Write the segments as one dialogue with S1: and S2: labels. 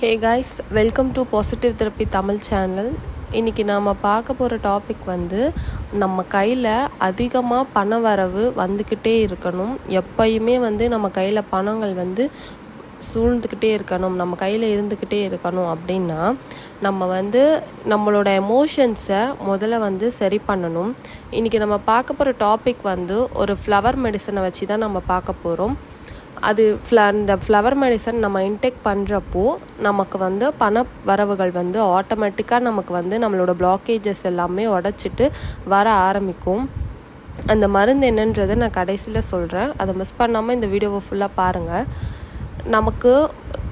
S1: Hey guys welcome to positive therapy Tamil channel இன்றைக்கி நாம் பார்க்க போகிற டாபிக் வந்து நம்ம கையில் அதிகமாக பண வரவு வந்துக்கிட்டே இருக்கணும். எப்பயுமே வந்து நம்ம கையில் பணங்கள் வந்து சூழ்ந்துக்கிட்டே இருக்கணும் நம்ம கையில் இருந்துக்கிட்டே இருக்கணும் அப்படின்னா நம்ம வந்து நம்மளோட எமோஷன்ஸை முதல்ல வந்து சரி பண்ணணும். இன்றைக்கி நம்ம பார்க்க போகிற டாபிக் வந்து ஒரு ஃப்ளவர் மெடிசனை வச்சு தான் நம்ம பார்க்க போகிறோம் அது ஃப்ள அந்த ஃப்ளவர் மெடிசன் நம்ம இன்டேக் பண்ணுறப்போ நமக்கு வந்து பண வரவுகள் வந்து ஆட்டோமேட்டிக்காக நமக்கு வந்து நம்மளோட பிளாக்கேஜஸ் எல்லாமே உடச்சிட்டு வர ஆரம்பிக்கும். அந்த மருந்து என்னன்றதை நான் கடைசியில் சொல்கிறேன் அதை மிஸ் பண்ணாமல் இந்த வீடியோவை ஃபுல்லாக பாருங்கள் நமக்கு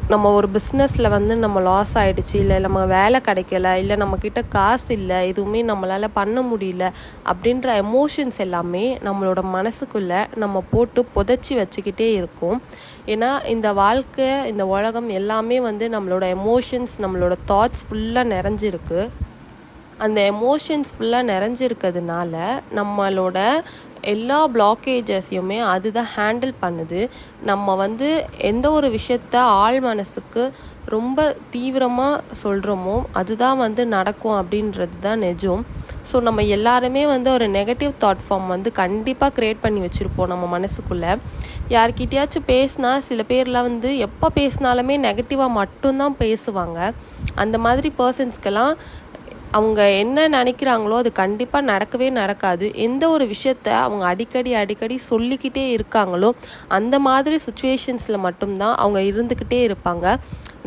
S1: நம்ம ஒரு பிஸ்னஸில் வந்து நம்ம லாஸ் ஆகிடுச்சு இல்லை நம்ம வேலை கிடைக்கல இல்லை நம்மக்கிட்ட காசு இல்லை எதுவுமே நம்மளால் பண்ண முடியல அப்படின்ற எமோஷன்ஸ் எல்லாமே நம்மளோட மனசுக்குள்ளே நம்ம போட்டு புதைச்சி வச்சுக்கிட்டே இருக்கும். ஏன்னா இந்த வாழ்க்கை இந்த உலகம் எல்லாமே வந்து நம்மளோட எமோஷன்ஸ் நம்மளோட தாட்ஸ் ஃபுல்லாக நிறைஞ்சிருக்கு. அந்த எமோஷன்ஸ் ஃபுல்லாக நிறைஞ்சிருக்கிறதுனால நம்மளோட எல்லா பிளாக்கேஜஸையுமே அதுதான் ஹேண்டில் பண்ணுது. நம்ம வந்து எந்த ஒரு விஷயத்த ஆழ் மனசுக்கு ரொம்ப தீவிரமாக சொல்கிறோமோ அதுதான் வந்து நடக்கும் அப்படின்றது தான் நிஜம். ஸோ நம்ம எல்லாருமே வந்து ஒரு நெகட்டிவ் தாட் ஃபார்ம் வந்து கண்டிப்பாக க்ரியேட் பண்ணி வச்சுருப்போம் நம்ம மனசுக்குள்ளே. யார்கிட்டயாச்சும் பேசினா சில பேர்லாம் வந்து எப்போ பேசினாலுமே நெகட்டிவாக மட்டும்தான் பேசுவாங்க. அந்த மாதிரி பர்சன்ஸ்க்கெல்லாம் அவங்க என்ன நினைக்கிறாங்களோ அது கண்டிப்பாக நடக்கவே நடக்காது. எந்த ஒரு விஷயத்த அவங்க அடிக்கடி அடிக்கடி சொல்லிக்கிட்டே இருக்காங்களோ அந்த மாதிரி சுச்சுவேஷன்ஸில் மட்டும்தான் அவங்க இருந்துக்கிட்டே இருப்பாங்க.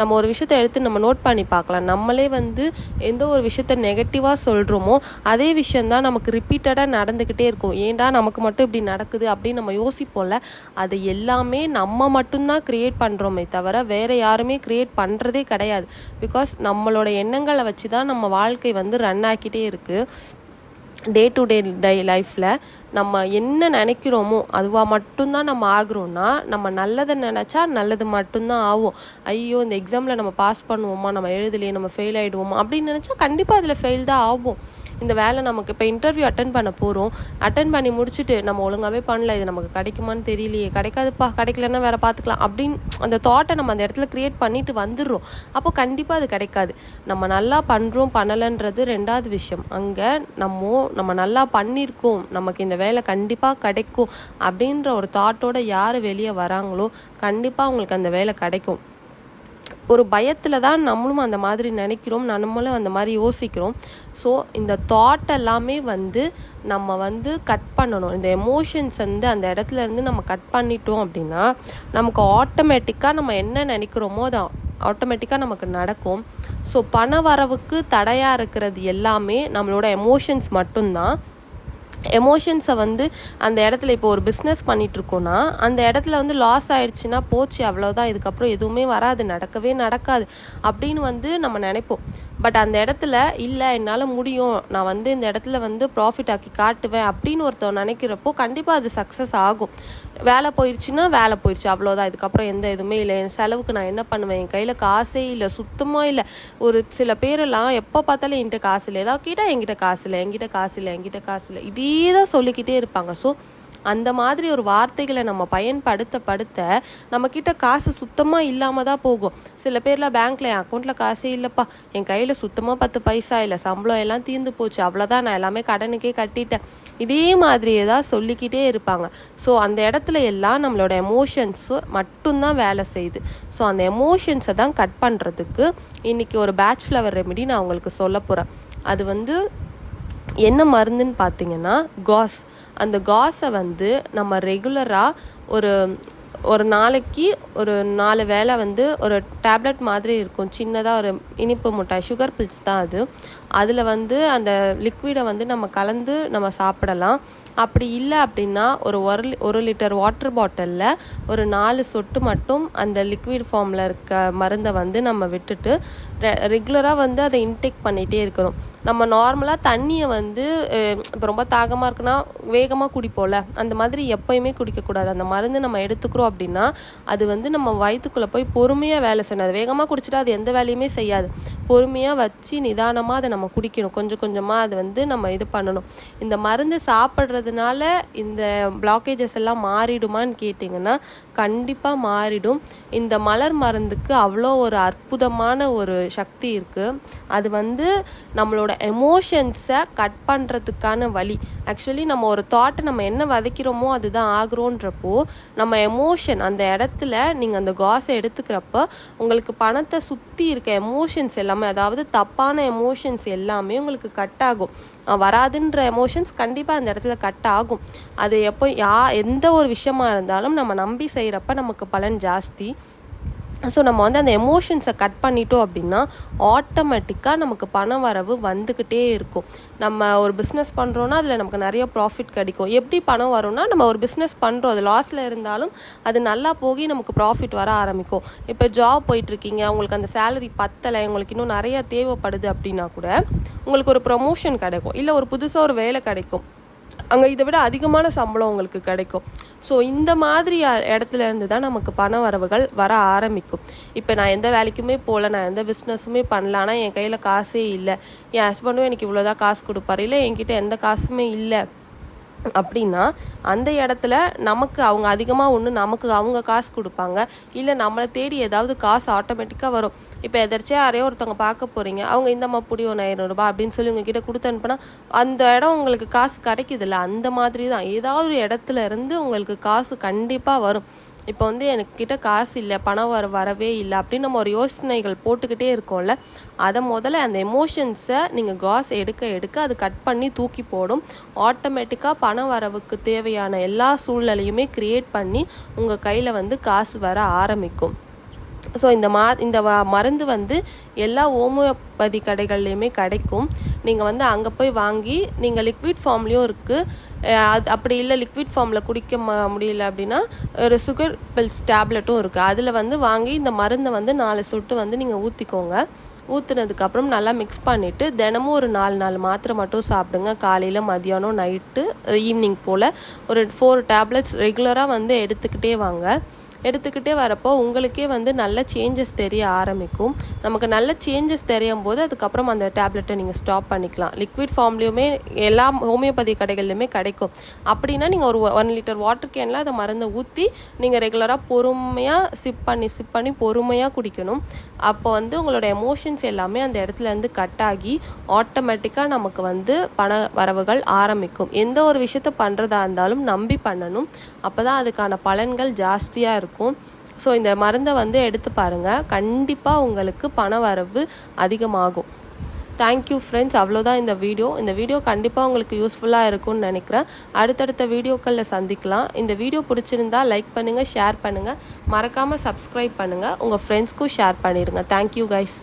S1: நம்ம ஒரு விஷயத்த எடுத்து நம்ம நோட் பண்ணி பார்க்கலாம். நம்மளே வந்து எந்த ஒரு விஷயத்த நெகட்டிவாக சொல்கிறோமோ அதே விஷயந்தான் நமக்கு ரிப்பீட்டடாக நடந்துக்கிட்டே இருக்கும். ஏண்டா நமக்கு மட்டும் இப்படி நடக்குது அப்படின்னு நம்ம யோசிப்போம்ல அது எல்லாமே நம்ம மட்டும்தான் க்ரியேட் பண்ணுறோமே தவிர வேறு யாருமே க்ரியேட் பண்ணுறதே கிடையாது. பிகாஸ் நம்மளோட எண்ணங்களை வச்சு தான் நம்ம வாழ்க்கை வந்து ரன் ஆக்கிட்டே இருக்குது டே டு டே டை லைஃப்பில் நம்ம என்ன நினைக்கிறோமோ அதுவாக மட்டும்தான் நம்ம ஆகுறோம்னா நம்ம நல்லதை நினச்சா நல்லது மட்டும்தான் ஆகும். ஐயோ இந்த எக்ஸாமில் நம்ம பாஸ் பண்ணுவோமா நம்ம எழுதலையே நம்ம ஃபெயில் ஆகிடுவோமா அப்படின்னு நினச்சா கண்டிப்பாக அதில் ஃபெயில் தான் ஆகும். இந்த வேலை நமக்கு இப்போ இன்டர்வியூ அட்டன் பண்ண போகிறோம் அட்டன் பண்ணி முடிச்சுட்டு நம்ம ஒழுங்காகவே பண்ணல இது நமக்கு கிடைக்குமான்னு தெரியலையே. கிடைக்காதுப்பா கிடைக்கலன்னா வேறு பார்த்துக்கலாம் அப்படின்னு அந்த தாட்டை நம்ம அந்த இடத்துல க்ரியேட் பண்ணிட்டு வந்துடுறோம். அப்போ கண்டிப்பாக அது கிடைக்காது. நம்ம நல்லா பண்ணுறோம் பண்ணலைன்றது ரெண்டாவது விஷயம். அங்கே நம்ம நம்ம நல்லா பண்ணியிருக்கோம் நமக்கு இந்த வேலை கண்டிப்பாக கிடைக்கும் அப்படின்ற ஒரு தாட்டோட யார் வெளியே வராங்களோ கண்டிப்பாக அவங்களுக்கு அந்த வேலை கிடைக்கும். ஒரு பயத்தில் தான் நம்மளும் அந்த மாதிரி நினைக்கிறோம் நம்மளும் அந்த மாதிரி யோசிக்கிறோம். ஸோ இந்த தாட் எல்லாமே வந்து நம்ம வந்து கட் பண்ணணும். இந்த எமோஷன்ஸ் வந்து அந்த இடத்துல இருந்து நம்ம கட் பண்ணிட்டோம் அப்படின்னா நமக்கு ஆட்டோமேட்டிக்காக நம்ம என்ன நினைக்கிறோமோ அதை ஆட்டோமேட்டிக்காக நமக்கு நடக்கும். ஸோ பண வரவுக்கு தடையாக இருக்கிறது எல்லாமே நம்மளோட எமோஷன்ஸ் மட்டும்தான். எமோஷன்ஸை வந்து அந்த இடத்துல இப்போ ஒரு பிஸ்னஸ் பண்ணிகிட்ருக்கோன்னா அந்த இடத்துல வந்து லாஸ் ஆயிடுச்சுன்னா போச்சு அவ்வளோதான் இதுக்கப்புறம் எதுவுமே வராது நடக்கவே நடக்காது அப்படின்னு வந்து நம்ம நினைப்போம். பட் அந்த இடத்துல இல்லை என்னால் முடியும். நான் வந்து இந்த இடத்துல வந்து ப்ராஃபிட் ஆக்கி காட்டுவேன் அப்படின்னு ஒருத்தர் நினைக்கிறப்போ கண்டிப்பாக அது சக்ஸஸ் ஆகும். வேலை போயிடுச்சுன்னா வேலை போயிடுச்சு அவ்வளோதான் இதுக்கப்புறம் எந்த இதுவுமே இல்லை. என் செலவுக்கு நான் என்ன பண்ணுவேன்? என் கையில் காசே இல்லை சுத்தமாக இல்லை. ஒரு சில பேரெல்லாம் எப்போ பார்த்தாலும் என்கிட்ட காசு இல்லை. ஏதாவது கேட்டால் என்கிட்ட காசு இல்லை என்கிட்ட காசு இல்லை என்கிட்ட காசு இல்லை. இதே தான் சொல்லிக்கிட்டே இருப்பாங்க. ஸோ அந்த மாதிரி ஒரு வார்த்தைகளை நம்ம பயன்படுத்த படுத்த நம்மக்கிட்ட காசு சுத்தமாக இல்லாமல் தான் போகும். சில பேர்லாம் பேங்க்கில் என் அக்கௌண்ட்டில் காசே இல்லைப்பா. என் கையில் சுத்தமாக பத்து பைசா இல்லை. சம்பளம் எல்லாம் தீர்ந்து போச்சு. அவ்வளோதான் நான் எல்லாமே கடனுக்கே கட்டிட்டேன். இதே மாதிரியே தான் சொல்லிக்கிட்டே இருப்பாங்க. ஸோ அந்த இடத்துல எல்லாம் நம்மளோட எமோஷன்ஸு மட்டும்தான் வேலை செய்யுது. ஸோ அந்த எமோஷன்ஸை தான் கட் பண்ணுறதுக்கு இன்றைக்கி ஒரு பேட்ச் ஃப்ளவர் ரெமெடி நான் உங்களுக்கு சொல்ல போகிறேன் அது வந்து என்ன மருந்துன்னு பார்த்தீங்கன்னா காஸ் அந்த காஸை வந்து நம்ம ரெகுலராக ஒரு ஒரு நாளைக்கு ஒரு நாலு வேளை வந்து ஒரு டேப்லெட் மாதிரி இருக்கும். சின்னதாக ஒரு இனிப்பு முட்டாய் சுகர் பில்ஸ் தான் அது. அதில் வந்து அந்த லிக்விடை வந்து நம்ம கலந்து நம்ம சாப்பிடலாம். அப்படி இல்லை அப்படின்னா ஒரு ஒரு ஒரு லிட்டர் வாட்டர் பாட்டிலில் ஒரு நாலு சொட்டு மட்டும் அந்த லிக்விட் ஃபார்மில் இருக்க மருந்தை வந்து நம்ம விட்டுட்டு ரெ ரெகுலராக வந்து அதை இன்டேக் பண்ணிகிட்டே இருக்கணும். நம்ம நார்மலாக தண்ணியை வந்து இப்போ ரொம்ப தாகமாக இருக்குன்னா வேகமாக குடிப்போம்ல அந்த மாதிரி எப்போயுமே குடிக்கக்கூடாது அந்த மருந்து நம்ம எடுத்துக்கிறோம் அப்படின்னா அது வந்து நம்ம வயிற்றுக்குள்ளே போய் பொறுமையாக வேலை செய்யணும். அது வேகமாக குடிச்சிட்டா அது எந்த வேலையுமே செய்யாது. பொறுமையாக வச்சு நிதானமாக அதை நம்ம குடிக்கணும். கொஞ்சம் கொஞ்சமாக அதை வந்து நம்ம இது பண்ணணும். இந்த மருந்து சாப்பிட்றதுனால இந்த பிளாக்கேஜஸ் எல்லாம் மாறிடுமான்னு கேட்டிங்கன்னா கண்டிப்பாக மாறிடும். இந்த மலர் மருந்துக்கு அவ்வளோ ஒரு அற்புதமான ஒரு சக்தி இருக்குது அது வந்து நம்மளோட எமோஷன்ஸை கட் பண்ணுறதுக்கான வழி. ஆக்சுவலி நம்ம ஒரு தாட்டை நம்ம என்ன விதைக்கிறோமோ அதுதான் ஆகிறோன்றப்போ நம்ம எமோஷன் அந்த இடத்துல நீங்கள் அந்த காசை எடுத்துக்கிறப்ப உங்களுக்கு பணத்தை சுற்றி இருக்க எமோஷன்ஸ் எல்லாமே அதாவது தப்பான எமோஷன்ஸ் எல்லாமே உங்களுக்கு கட் ஆகும். வராதுன்ற எமோஷன்ஸ் கண்டிப்பாக அந்த இடத்துல கட் ஆகும். அது எப்போ யா எந்த ஒரு விஷயமா இருந்தாலும் நம்ம நம்பி செய்கிறப்ப நமக்கு பலன் ஜாஸ்தி. ஸோ நம்ம வந்து அந்த எமோஷன்ஸை கட் பண்ணிட்டோம் அப்படின்னா ஆட்டோமேட்டிக்காக நமக்கு பண வரவு வந்துக்கிட்டே இருக்கும். நம்ம ஒரு பிஸ்னஸ் பண்ணுறோன்னா அதில் நமக்கு நிறைய ப்ராஃபிட் கிடைக்கும். எப்படி பணம் வரும்னா நம்ம ஒரு பிஸ்னஸ் பண்ணுறோம் அது லாஸில் இருந்தாலும் அது நல்லா போகி நமக்கு ப்ராஃபிட் வர ஆரம்பிக்கும். இப்போ ஜாப் போயிட்டுருக்கீங்க உங்களுக்கு அந்த சேலரி பத்தலை உங்களுக்கு இன்னும் நிறையா தேவைப்படுது அப்படின்னா கூட உங்களுக்கு ஒரு ப்ரொமோஷன் கிடைக்கும். இல்லை ஒரு புதுசாக ஒரு வேலை கிடைக்கும். அங்கே இதை விட அதிகமான சம்பளம் உங்களுக்கு கிடைக்கும். ஸோ இந்த மாதிரி இடத்துல இருந்து தான் நமக்கு பண வரவுகள் வர ஆரம்பிக்கும். இப்போ நான் எந்த வேலைக்குமே போகல நான் எந்த பிஸ்னஸுமே பண்ணல. ஆனால் என் கையில் காசே இல்லை. என் ஹஸ்பண்டும் எனக்கு இவ்வளோதான் காசு கொடுப்பாரு. இல்லை என்கிட்ட எந்த காசுமே இல்லை. அப்படின்னா அந்த இடத்துல நமக்கு அவங்க அதிகமாக ஒன்று நமக்கு அவங்க காசு கொடுப்பாங்க. இல்லை நம்மளை தேடி ஏதாவது காசு ஆட்டோமேட்டிக்காக வரும். இப்போ எதர்ச்சியாக யாரையோ ஒருத்தவங்க பார்க்க போகிறீங்க அவங்க இந்தம்மா புடி ஒன்று ஐநூறுரூபா அப்படின்னு சொல்லி உங்ககிட்ட கொடுத்து அனுப்புனா அந்த இடம் உங்களுக்கு காசு கிடைக்குதுல்ல? அந்த மாதிரி தான் ஏதாவது ஒரு இடத்துல இருந்து உங்களுக்கு காசு கண்டிப்பாக வரும். இப்போ வந்து எனக்கிட்ட காசு இல்லை பணம் வர வரவே இல்லை அப்படின்னு நம்ம ஒரு யோசனைகள் போட்டுக்கிட்டே இருக்கோம்ல அதை முதல்ல அந்த எமோஷன்ஸை நீங்கள் காஸ் எடுக்க எடுக்க அது கட் பண்ணி தூக்கி போடும். ஆட்டோமேட்டிக்காக பண வரவுக்கு தேவையான எல்லா சூழ்நிலையுமே க்ரியேட் பண்ணி உங்கள் கையில் வந்து காசு வர ஆரம்பிக்கும். ஸோ இந்த மா இந்த மருந்து வந்து எல்லா ஹோமியோபதி கடைகள்லையுமே கிடைக்கும். நீங்கள் வந்து அங்கே போய் வாங்கி நீங்கள் லிக்விட் ஃபார்ம்லேயும் இருக்குது அது அப்படி இல்லை லிக்விட் ஃபார்மில் குடிக்க முடியல அப்படின்னா ஒரு சுகர் பில்ஸ் டேப்லெட்டும் இருக்குது அதில் வந்து வாங்கி இந்த மருந்தை வந்து நாலு சொட்டு வந்து நீங்கள் ஊற்றிக்கோங்க ஊற்றுனதுக்கப்புறம் நல்லா மிக்ஸ் பண்ணிவிட்டு தினமும் ஒரு நாலு நாலு மாத்திரை மட்டும் சாப்பிடுங்க. காலையில் மதியானம் நைட்டு ஈவினிங் போல். ஒரு ஃபோர் டேப்லெட்ஸ் ரெகுலராக வந்து எடுத்துக்கிட்டே வாங்க. எடுத்துக்கிட்டே வரப்போ உங்களுக்கே வந்து நல்ல சேஞ்சஸ் தெரிய ஆரம்பிக்கும். நமக்கு நல்ல சேஞ்சஸ் தெரியும் போது அதுக்கப்புறம் அந்த டேப்லெட்டை நீங்கள் ஸ்டாப் பண்ணிக்கலாம். லிக்விட் ஃபார்ம்லேயுமே எல்லா ஹோமியோபதி கடைகள்லையுமே கிடைக்கும். அப்படின்னா நீங்கள் ஒரு ஒன் லிட்டர் வாட்டர் கேனில் அதை மருந்தை ஊற்றி நீங்கள் ரெகுலராக பொறுமையாக சிப் பண்ணி சிப் பண்ணி பொறுமையாக குடிக்கணும். அப்போ வந்து உங்களோட எமோஷன்ஸ் எல்லாமே அந்த இடத்துலேருந்து கட் ஆகி ஆட்டோமேட்டிக்காக நமக்கு வந்து பண வரவுகள் ஆரம்பிக்கும். எந்த ஒரு விஷயத்த பண்ணுறதா இருந்தாலும் நம்பி பண்ணணும். அப்போ தான் அதுக்கான பலன்கள் ஜாஸ்தியாக இருக்கும். இருக்கும். ஸோ இந்த மருந்தை வந்து எடுத்து பாருங்கள் கண்டிப்பாக உங்களுக்கு பண வரவு அதிகமாகும். தேங்க்யூ ஃப்ரெண்ட்ஸ் அவ்வளோதான் இந்த வீடியோ இந்த வீடியோ கண்டிப்பாக உங்களுக்கு யூஸ்ஃபுல்லாக இருக்கும்னு நினைக்கிறேன். அடுத்தடுத்த வீடியோக்களில் சந்திக்கலாம். இந்த வீடியோ பிடிச்சிருந்தா லைக் பண்ணுங்கள் ஷேர் பண்ணுங்கள் மறக்காமல் சப்ஸ்கிரைப் பண்ணுங்கள் உங்கள் ஃப்ரெண்ட்ஸ்க்கும் ஷேர் பண்ணிடுங்க. Thank you guys